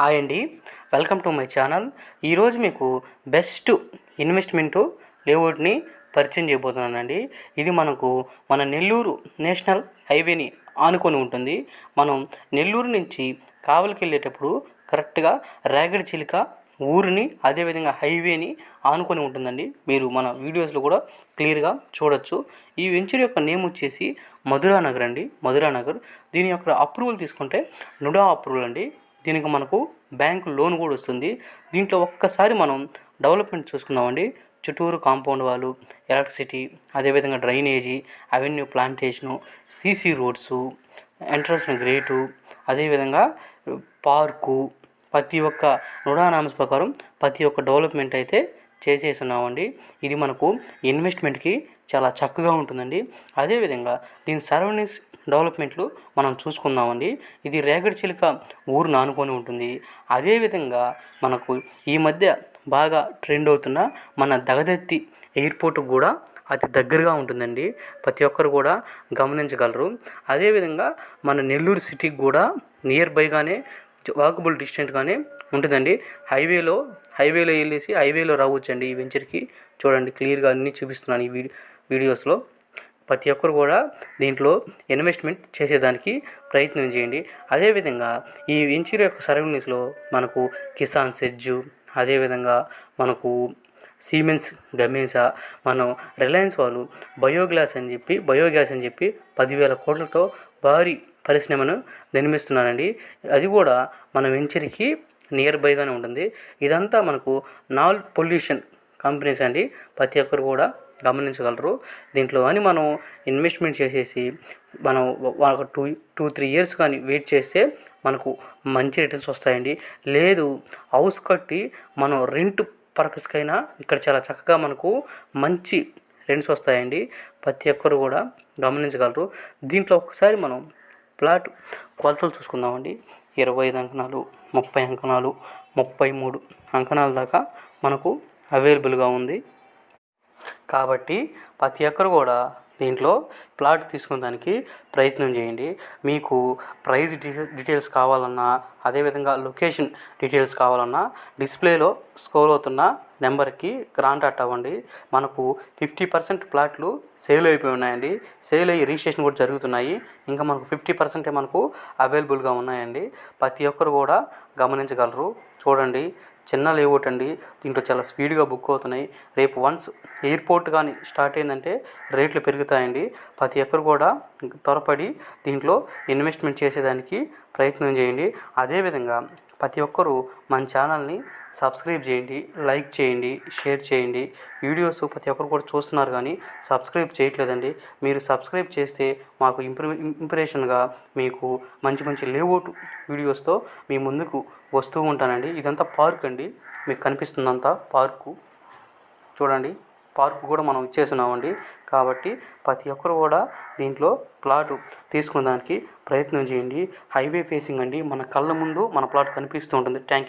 Hi అండి. Welcome to my channel. ఈరోజు మీకు బెస్ట్ ఇన్వెస్ట్మెంట్ లేఅవుట్ని పరిచయం చేయబోతున్నానండి. ఇది మనకు మన నెల్లూరు నేషనల్ హైవేని ఆనుకొని ఉంటుంది. మనం నెల్లూరు నుంచి కావలికి వెళ్ళేటప్పుడు కరెక్ట్గా రేగడి చిలుక ఊరిని అదేవిధంగా హైవేని ఆనుకొని ఉంటుందండి. మీరు మన వీడియోస్లో కూడా క్లియర్గా చూడొచ్చు. ఈ వెంచర్ యొక్క నేమ్ వచ్చేసి మధురా నగర్ అండి. మధురా నగర్ దీని యొక్క అప్రూవల్ తీసుకుంటే నుడా అప్రూవల్ అండి. దీనికి మనకు బ్యాంకు లోన్ కూడా వస్తుంది. దీంట్లో ఒక్కసారి మనం డెవలప్మెంట్ చూసుకుందామండి. చుట్టూరు కాంపౌండ్ వాళ్ళు ఎలక్ట్రిసిటీ అదేవిధంగా drainage avenue plantation CC roads entrance grate అదేవిధంగా పార్కు ప్రతి ఒక్క నుడానామస్ ప్రకారం ప్రతి ఒక్క డెవలప్మెంట్ అయితే చేసేసి ఉన్నామండి ఇది మనకు ఇన్వెస్ట్మెంట్కి చాలా చక్కగా ఉంటుందండి. అదేవిధంగా దీని సరౌండింగ్స్ డెవలప్మెంట్లు మనం చూసుకుందామండి. ఇది రేగడి చిలుక ఊరు నానుకొని ఉంటుంది. అదేవిధంగా మనకు ఈ మధ్య బాగా ట్రెండ్ అవుతున్న మన దగదెత్తి ఎయిర్పోర్ట్ కూడా అతి దగ్గరగా ఉంటుందండి. ప్రతి ఒక్కరు కూడా గమనించగలరు. అదేవిధంగా మన నెల్లూరు సిటీకి కూడా నియర్ బైగానే వాకబుల్ డిస్టెంట్గానే ఉంటుందండి. హైవేలో హైవేలో వెళ్ళేసి హైవేలో రావచ్చండి ఈ వెంచర్కి. చూడండి క్లియర్గా అన్నీ చూపిస్తున్నాను ఈ వీడియో. వీడియోస్లో ప్రతి ఒక్కరు కూడా దీంట్లో ఇన్వెస్ట్మెంట్ చేసేదానికి ప్రయత్నం చేయండి. అదేవిధంగా ఈ వెంచర్ యొక్క సరౌండింగ్స్లో మనకు కిసాన్ సెజ్జు అదేవిధంగా మనకు సీమెన్స్ గమేసా మనం రిలయన్స్ వాళ్ళు బయోగ్యాస్ అని చెప్పి బయోగ్యాస్ అని చెప్పి పదివేల కోట్లతో భారీ పరిశ్రమను నిర్మిస్తున్నానండి అది కూడా మన వెంచర్కి నియర్ బైగానే ఉంటుంది. ఇదంతా మనకు నాల్ పొల్యూషన్ కంపెనీస్ అండి. ప్రతి ఒక్కరు కూడా గమనించగలరు. దీంట్లో అని మనం ఇన్వెస్ట్మెంట్ చేసేసి మనం ఒక టూ టూ త్రీ ఇయర్స్ కానీ వెయిట్ చేస్తే మనకు మంచి రిటర్న్స్ వస్తాయండి. లేదు హౌస్ కట్టి మనం రెంట్ పర్పస్కైనా ఇక్కడ చాలా చక్కగా మనకు మంచి రెంట్స్ వస్తాయండి. ప్రతి ఒక్కరు కూడా గమనించగలరు. దీంట్లో ఒకసారి మనం ప్లాట్ కొలతలు చూసుకుందామండి. ఇరవై ఐదు అంకణాలు ముప్పై అంకణాలు ముప్పై మూడు అంకణాల దాకా మనకు అవైలబుల్గా ఉంది. కాబట్టి ప్రతి ఒక్కరు కూడా దీంట్లో ప్లాట్ తీసుకునేదానికి ప్రయత్నం చేయండి. మీకు ప్రైస్ డీటెయిల్స్ కావాలన్నా అదేవిధంగా లొకేషన్ డీటెయిల్స్ కావాలన్నా డిస్ప్లేలో స్కోర్ అవుతున్న నెంబర్కి కాంటాక్ట్ అవ్వండి. మనకు ఫిఫ్టీ పర్సెంట్ ప్లాట్లు సేల్ అయిపోయి ఉన్నాయండి. సేల్ అయ్యి రిజిస్ట్రేషన్ కూడా జరుగుతున్నాయి. ఇంకా మనకు ఫిఫ్టీ పర్సెంటే మనకు అవైలబుల్గా ఉన్నాయండి. ప్రతి ఒక్కరు కూడా గమనించగలరు. చూడండి. చిన్న లేఅవుట్ అండి. దీంట్లో చాలా స్పీడ్గా బుక్ అవుతున్నాయి. రేపు వన్స్ ఎయిర్పోర్ట్ కానీ స్టార్ట్ అయిందంటే రేట్లు పెరుగుతాయండి. ప్రతి ఒక్కరు కూడా త్వరపడి దీంట్లో ఇన్వెస్ట్మెంట్ చేసేదానికి ప్రయత్నం చేయండి. అదేవిధంగా ప్రతి ఒక్కరూ మన ఛానల్ని సబ్స్క్రైబ్ చేయండి లైక్ చేయండి షేర్ చేయండి. వీడియోస్ ప్రతి ఒక్కరు కూడా చూస్తున్నారు కానీ సబ్స్క్రైబ్ చేయట్లేదండి. మీరు సబ్స్క్రైబ్ చేస్తే మాకు ఇంప్రూ ఇంప్రెషన్గా మీకు మంచి మంచి లేఅవుట్ వీడియోస్తో మీ ముందుకు వస్తూ ఉంటానండి. ఇదంతా పార్క్ అండి. మీకు కనిపిస్తుందంతా పార్కు. చూడండి. పార్క్ కూడా మనం ఇచ్చేస్తున్నామండి కాబట్టి ప్రతి ఒక్కరు కూడా దీంట్లో ప్లాట్ తీసుకునే దానికి ప్రయత్నం చేయండి. హైవే ఫేసింగ్ అండి. మన కళ్ళ ముందు మన ప్లాట్ కనిపిస్తూ ఉంటుంది. Thank you